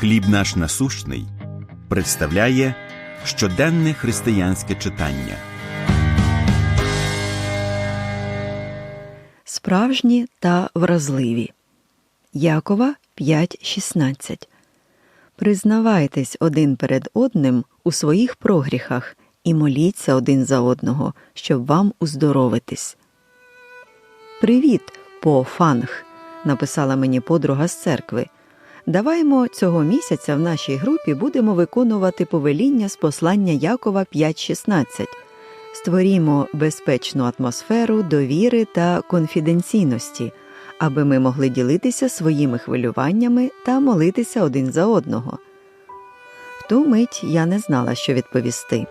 Хліб наш насущний представляє щоденне християнське читання. Справжні та вразливі. Якова 5.16 Признавайтесь один перед одним у своїх прогріхах і моліться один за одного, щоб вам уздоровитись. Привіт, по фанг, написала мені подруга з церкви. Даваймо цього місяця в нашій групі будемо виконувати повеління з послання Якова 5.16. Створімо безпечну атмосферу довіри та конфіденційності, аби ми могли ділитися своїми хвилюваннями та молитися один за одного. В ту мить я не знала, що відповісти.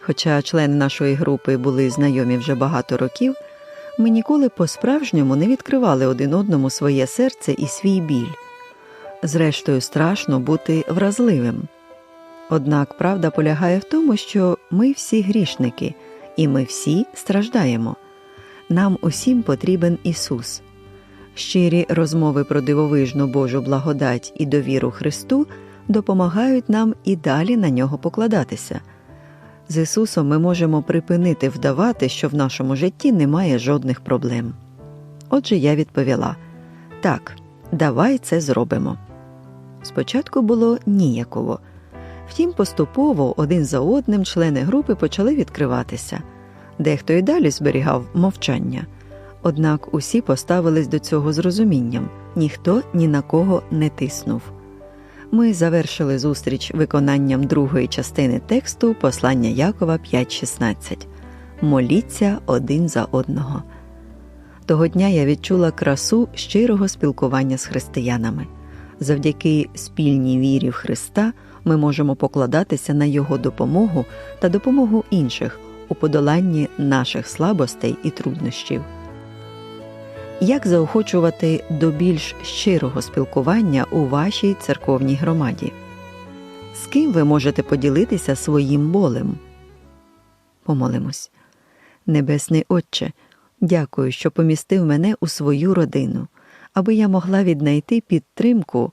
Хоча члени нашої групи були знайомі вже багато років, ми ніколи по-справжньому не відкривали один одному своє серце і свій біль. Зрештою, страшно бути вразливим. Однак правда полягає в тому, що ми всі грішники, і ми всі страждаємо. Нам усім потрібен Ісус. Щирі розмови про дивовижну Божу благодать і довіру Христу допомагають нам і далі на нього покладатися. З Ісусом ми можемо припинити вдавати, що в нашому житті немає жодних проблем. Отже, я відповіла так, давай це зробимо. Спочатку було ніяково. Втім, поступово один за одним члени групи почали відкриватися. Дехто й далі зберігав мовчання. Однак усі поставились до цього з розумінням ніхто ні на кого не тиснув. Ми завершили зустріч виконанням другої частини тексту послання Якова 5.16 Моліться один за одного. Того дня я відчула красу щирого спілкування з християнами. Завдяки спільній вірі в Христа ми можемо покладатися на Його допомогу та допомогу інших у подоланні наших слабостей і труднощів. Як заохочувати до більш щирого спілкування у вашій церковній громаді? З ким ви можете поділитися своїм болем? Помолимось. Небесний Отче, дякую, що помістив мене у свою родину, аби я могла віднайти підтримку